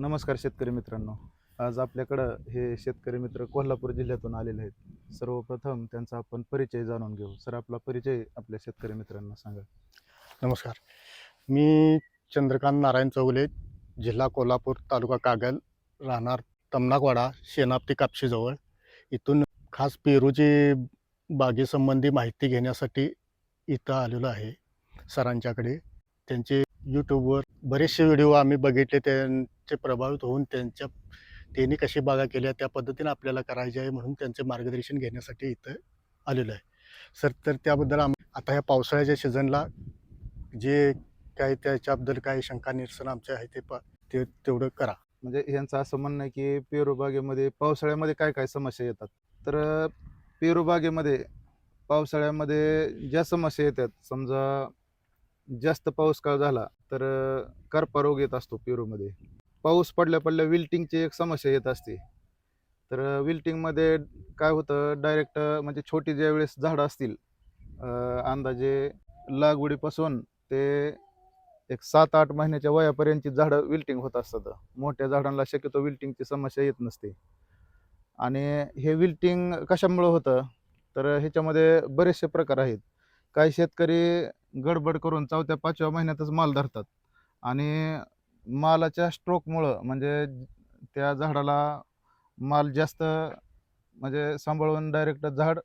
नमस्कार शेतकरी मित्रांनो. आज आपल्याकडं हे शेतकरी मित्र कोल्हापूर जिल्ह्यातून आलेले आहेत. सर्वप्रथम त्यांचा आपण परिचय जाणून घेऊ. सर आपला परिचय आपल्या शेतकरी मित्रांना सांगा. नमस्कार. मी चंद्रकांत नारायण चौगुले जिल्हा कोल्हापूर तालुका कागल राहणार तमनाकवाडा शेनाप्ती कापशीजवळ. इथून खास पेरूची बागेसंबंधी माहिती घेण्यासाठी इथं आलेलो आहे सरांच्याकडे. त्यांचे यूट्यूबवर बरेचसे व्हिडिओ आम्ही बघितले त्यांचे प्रभावित होऊन त्यांच्या त्यांनी कशी बागा केल्या त्या पद्धतीने आपल्याला करायचे आहे म्हणून त्यांचे मार्गदर्शन घेण्यासाठी इथं आलेलं आहे. सर तर त्याबद्दल आम आता ह्या पावसाळ्याच्या सीझनला जे काय त्याच्याबद्दल काही शंका निरसन आमचे आहे ते पा ते तेवढं करा. म्हणजे यांचं असं म्हणणं आहे की पेरूबागेमध्ये पावसाळ्यामध्ये काय काय समस्या येतात? तर पेरूबागेमध्ये पावसाळ्यामध्ये ज्या समस्या येतात समजा जास्त पाऊस काळ झाला तर करपारोग करपा रोग येत असतो पेरूमध्ये. पाऊस पडल्या पडल्या विल्टिंगची एक समस्या येत असते. तर विल्टिंगमध्ये काय होतं डायरेक्ट म्हणजे छोटी ज्या वेळेस झाडं असतील अंदाजे लागवडीपासून ते एक सात आठ महिन्याच्या वयापर्यंतची झाडं विल्टिंग होत असतात. मोठ्या झाडांना शक्यतो विल्टिंगची समस्या येत नसते. आणि हे विल्टिंग कशामुळं होतं? तर ह्याच्यामध्ये बरेचसे प्रकार आहेत. काही शेतकरी गडबड करून चौथ्या पाचव्या महिन्यातच माल धरतात. आणि मालाच्या स्ट्रोकमुळं म्हणजे त्या झाडाला माल जास्त म्हणजे सांभाळून डायरेक्ट झाड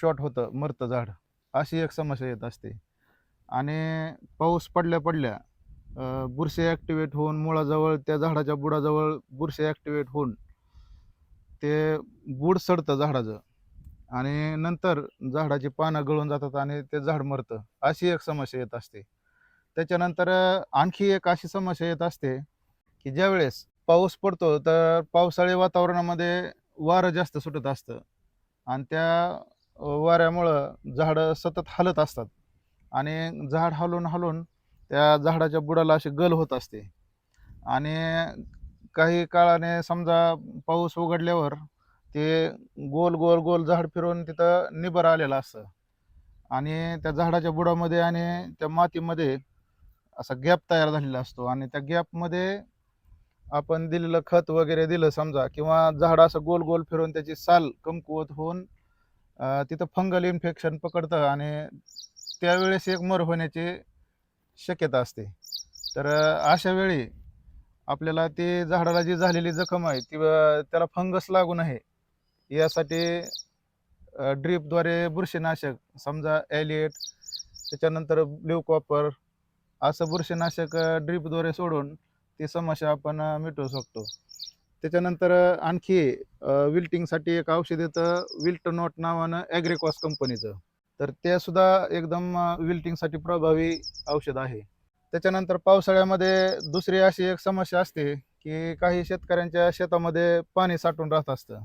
शॉर्ट होतं मरतं झाड. अशी एक समस्या येत असते. आणि पाऊस पडल्या पडल्या बुरशी ॲक्टिवेट होऊन मुळाजवळ त्या झाडाच्या बुडाजवळ बुरशी ॲक्टिवेट होऊन ते बूड सडतं झाडाचं. आणि नंतर झाडाची पानं गळून जातात आणि ते झाड मरतं. अशी एक समस्या येत असते. त्याच्यानंतर आणखी एक अशी समस्या येत असते की ज्यावेळेस पाऊस पडतो तर पावसाळी वातावरणामध्ये वारं जास्त सुटत असतं. आणि त्या वाऱ्यामुळं झाडं सतत हलत असतात. आणि झाड हलून हलून त्या झाडाच्या बुडाला अशी गल होत असते. आणि काही काळाने समजा पाऊस उघडल्यावर ते गोल गोल गोल झाड फिरून तिथं निबर आलेलं असतं आणि त्या झाडाच्या बुडामध्ये आणि त्या मातीमध्ये असा गॅप तयार झालेला असतो. आणि त्या गॅपमध्ये आपण दिलेलं खत वगैरे दिलं समजा किंवा झाड असं गोल गोल फिरून त्याची साल कमकुवत होऊन तिथं फंगल इन्फेक्शन पकडतं आणि त्यावेळेस एक मर होण्याची शक्यता असते. तर अशा वेळी आपल्याला ते झाडाला जी झालेली जखम आहे ती त्याला फंगस लागू नये. यासाठी ड्रीपद्वारे बुरशीनाशक समजा ॲलिएट त्याच्यानंतर ब्ल्यू कॉपर असं बुरशीनाशक ड्रीपद्वारे सोडून ती समस्या आपण मिटवू शकतो. त्याच्यानंतर आणखी विल्टिंगसाठी एक औषध येतं विल्ट नोट नावानं ॲग्रिकॉस कंपनीचं. तर ते सुद्धा एकदम विल्टिंगसाठी प्रभावी औषध आहे. त्याच्यानंतर पावसाळ्यामध्ये दुसरी अशी एक समस्या असते की काही शेतकऱ्यांच्या शेतामध्ये पाणी साठून राहत असतं.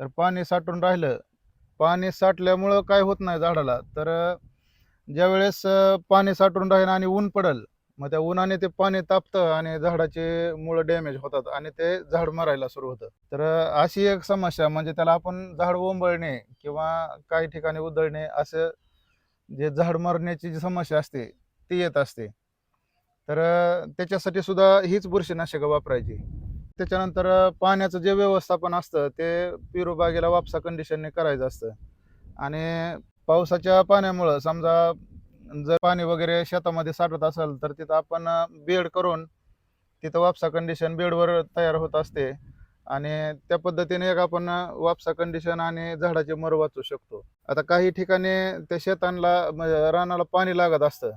तर पाणी साठून राहिलं. पाणी साठल्यामुळं काय होत नाही झाडाला. तर ज्यावेळेस पाणी साठून राहील आणि ऊन पडल मग त्या उन्हाने ते पाणी तापतं आणि झाडाचे मुळं डॅमेज होतात आणि ते झाड मरायला सुरू होतं. तर अशी एक समस्या म्हणजे त्याला आपण झाड ओंबळणे किंवा काही ठिकाणी उधळणे असं जे झाड मरण्याची जी समस्या असते ती येत असते. तर त्याच्यासाठी सुद्धा हीच बुरशीनाशकं वापरायची. त्याच्यानंतर पाण्याचं जे व्यवस्थापन असतं ते पिरूबागेला वापसा कंडिशनने करायचं असतं. आणि पावसाच्या पाण्यामुळं समजा जर पाणी वगैरे शेतामध्ये साठत असेल तर तिथं आपण बेड करून तिथं वापसा कंडिशन बेडवर तयार होत असते. आणि त्या पद्धतीने एक आपण वापसा कंडिशन आणि झाडाचे मर वाचू शकतो. आता काही ठिकाणी त्या शेतांना रानाला पाणी लागत असतं.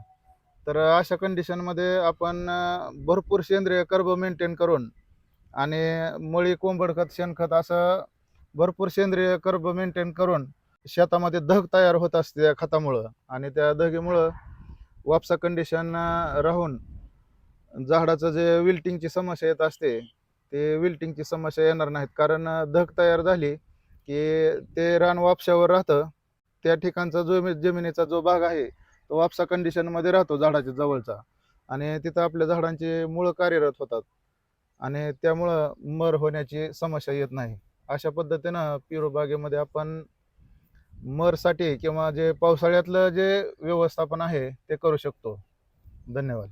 तर अशा कंडिशनमध्ये आपण भरपूर सेंद्रिय कर्ब मेंटेन करून आणि मळी कोंबड खत शेणखत असं भरपूर सेंद्रिय कर्ब मेंटेन करून शेतामध्ये धग तयार होत असते त्या खतामुळं. आणि त्या धगेमुळं वापसा कंडिशन राहून झाडाचं जे विल्टिंगची समस्या येत असते ते विल्टिंगची समस्या येणार नाहीत. कारण धग तयार झाली की ते रान वापशावर राहतं. त्या ठिकाणचा जो जमिनीचा जो भाग आहे तो वापसा कंडिशनमध्ये राहतो झाडाच्या जवळचा. आणि तिथं आपल्या झाडांची मुळं कार्यरत होतात. आणि त्यामुळं मर होण्याची समस्या येत नाही. अशा पद्धतीनं पिरू बागेमध्ये आपण मरसाठी किंवा जे पावसाळ्यातलं जे व्यवस्थापन आहे ते करू शकतो. धन्यवाद.